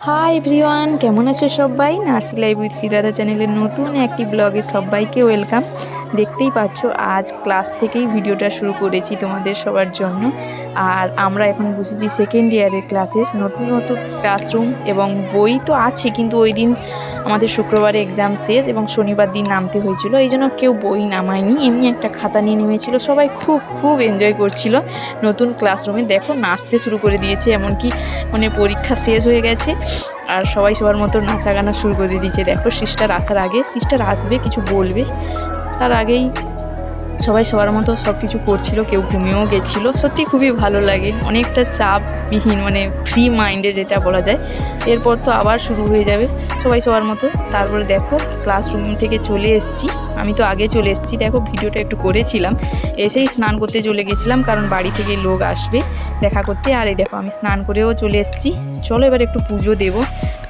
Hi everyone কেমন আছো সবাই? নার্সি লাইভ উইথ সিরাদা চ্যানেলের নতুন একটি ব্লগে সবাইকে ওয়েলকাম দেখতেই পাচ্ছ, আজ ক্লাস থেকেই ভিডিওটা শুরু করেছি তোমাদের সবার জন্য। আর আমরা এখন বসেছি সেকেন্ড ইয়ারের ক্লাসের নতুন নতুন ক্লাসরুম এবং বই তো আছে, কিন্তু ওই দিন আমাদের শুক্রবারে এক্সাম শেষ এবং শনিবার দিন নামতে হয়েছিল, এই জন্য কেউ বই নামায়নি, এমনি একটা খাতা নিয়ে নেমেছিল, সবাই খুব খুব এনজয় করছিল। নতুন ক্লাসরুমে দেখো নাচতে শুরু করে দিয়েছে, এমনকি মানে পরীক্ষা শেষ হয়ে গেছে, আর সবাই সবার মতো নাচা গানা শুরু করে দিয়েছে। দেখো সিস্টার আসার আগে সিস্টার আসবে, কিছু বলবে, তার আগেই সবাই সবার মতো সব কিছু করছিল, কেউ ঘুমিয়েও গেছিল। সত্যি খুবই ভালো লাগে। অনেকটা চাপবিহীন মানে ফ্রি মাইন্ডে যেটা বলা যায়। এরপর তো আবার শুরু হয়ে যাবে। সবাই সবার মতো। তারপরে দেখো ক্লাসরুম থেকে চলে এসেছি। আমি তো আগে চলে এসেছি। দেখো, ভিডিওটা একটু করেছিলাম। এসেই স্নান করতে চলে গেছিলাম, কারণ বাড়ি থেকে লোক আসবে দেখা করতে। আর এই দেখো, আমি স্নান করেও চলে এসেছি। চলো এবার একটু পুজো দেবো।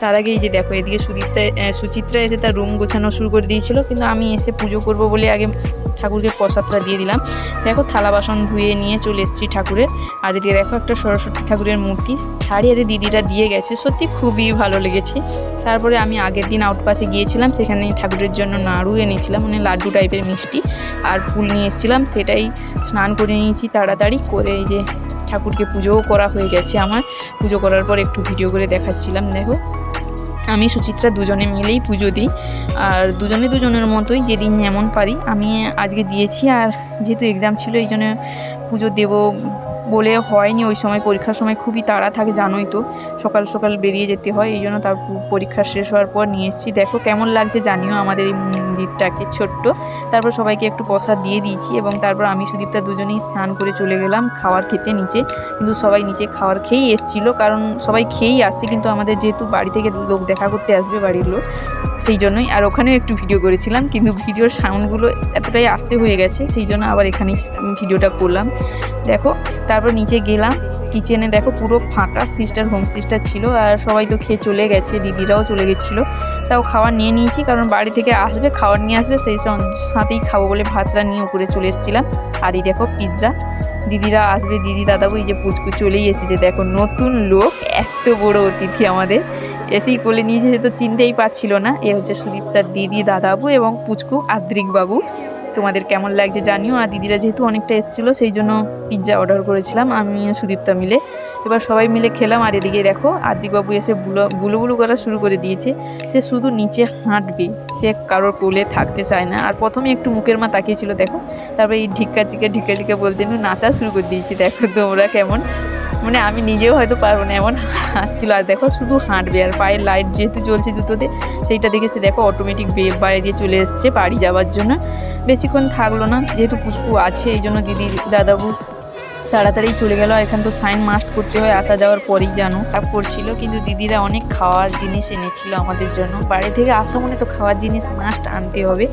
তার আগে এই যে দেখো, এদিকে সুদীপ্তা সুচিত্রা এসে তার রুম গোছানো শুরু করে দিয়েছিল। কিন্তু আমি এসে পুজো করব বলে আগে ঠাকুরকে প্রসাদটা দিয়ে দিলাম। দেখো, থালা বাসন ধুয়ে নিয়ে চলে এসেছি ঠাকুরের আর এদিকে দেখো, একটা সরস্বতী ঠাকুরের মূর্তি। শাড়ি আরে দিদিরা দিয়ে গেছে। সত্যি খুবই ভালো লেগেছে। তারপরে আমি আগের দিন আউটপাসে গিয়েছিলাম। সেখানে ঠাকুরের জন্য নাড়ু এনেছিলাম। মানে লাড্ডু টাইপের মিষ্টি। আর ফুল নিয়ে এসেছিলাম। সেটাই স্নান করে নিয়েছি তাড়াতাড়ি। করে এই যে ঠাকুরকে পুজোও করা হয়ে গেছে আমার। পুজো করার পর একটু ভিডিও করে দেখাচ্ছিলাম, দেখো। আমি সুচিত্রা দুজনে মিলেই পুজো দিই। আর দুজনে দুজনের মতোই যেদিন যেমন পারি। আমি আজকে দিয়েছি আর যেহেতু এক্সাম ছিল, এই জন্য পুজো দেবো বলে হয়নি, ওই সময় পরীক্ষার সময় খুবই তাড়া থাকে, জানোই তো। সকাল সকাল বেরিয়ে যেতে হয়, এই জন্য তার পরীক্ষা শেষ হওয়ার পর নিয়ে এসেছি। দেখো কেমন লাগছে, জানিও আমাদের এই মন্দিরটাকে ছোট্ট। তারপর সবাইকে একটু প্রসাদ দিয়ে দিয়েছি এবং তারপর আমি সুদীপ্তা দুজনেই স্নান করে চলে গেলাম খাওয়ার খেতে নিচে। কিন্তু সবাই নিচে খাওয়ার খেয়েই এসেছিল, কারণ সবাই খেয়েই আসছে কিন্তু আমাদের যেহেতু বাড়ি থেকে লোক দেখা করতে আসবে বাড়ির লোক, সেই জন্যই। আর ওখানেও একটু ভিডিও করেছিলাম, কিন্তু ভিডিওর সাউন্ডগুলো এতটাই আসতে হয়ে গেছে, সেই জন্য আবার এখানেই ভিডিওটা করলাম। দেখো তারপর নিচে গেলাম। কিচেনে দেখো পুরো ফাঁকা সিস্টার হোম সিস্টার ছিল আর সবাই তো খেয়ে চলে গেছে, দিদিরাও চলে গেছিল। তাও খাবার নিয়ে নিয়েছি, কারণ বাড়ি থেকে আসবে খাবার নিয়ে আসবে, সেই সাথেই খাব বলে ভাতটা নিয়ে উপরে চলে এসেছিলাম। আর এই দেখো পিৎজা দিদিরা আসবে, দিদি দাদাবু এই যে পুচকু চলেই এসেছে। দেখো নতুন লোক, এত বড় অতিথি আমাদের। এসেই কোলে নিয়েছে সে তো চিনতেই পারছিল না। এ হচ্ছে সুদীপ্তার দিদি দাদাবু এবং পুচকু আদ্রিক বাবু। তোমাদের কেমন লাগছে জানিও। আর দিদিরা যেহেতু অনেকটা এসেছিল, সেই জন্য পিৎজা অর্ডার করেছিলাম। আমি সুদীপ্তা মিলে। এবার সবাই মিলে খেলাম। আর এদিকে দেখো আদ্রিকবাবু এসে বুলো বুলু করা শুরু করে দিয়েছে। সে শুধু নিচে হাঁটবে। সে কারোর কোলে থাকতে চায় না। আর প্রথমে একটু মুখের মা তাকিয়েছিল, দেখো। তারপরে এই ঢিক্কা চিকা ঢিক্কা চিকা বলতে নাচা শুরু করে দিয়েছি। দেখো তোমরা কেমন। মানে আমি নিজেও হয়তো পারব না, এমন হাসছিল। আর দেখো শুধু হাঁটবে। আর পায়ের লাইট যেহেতু জ্বলছে জুতোতে সেইটা দেখে সে দেখো অটোমেটিক বাইরে চলে এসছে বাড়ি যাওয়ার জন্য। বেশিক্ষণ থাকল না, যেহেতু পুচকু আছে, এই জন্য দিদি দাদাবু তাড়াতাড়ি চলে গেল। আর এখান তো সাইন মাস্ট করতে হয়, আসা যাওয়ার পরেই জানো। খারাপ করছিল, কিন্তু দিদিরা অনেক খাওয়ার জিনিস এনেছিল আমাদের জন্য। বাড়ি থেকে আসা মানে তো খাওয়ার জিনিস মাস্ট আনতে হবে,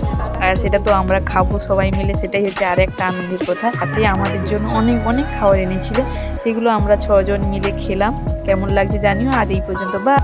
আর সেটা তো আমরা খাব সবাই মিলে, সেটাই হচ্ছে আর একটা আনন্দের কথা। হাতে আমাদের জন্য অনেক অনেক খাবার এনেছিল, সেগুলো আমরা ছজন মিলে খেলাম। কেমন লাগছে জানিও, আজ এই পর্যন্ত, বা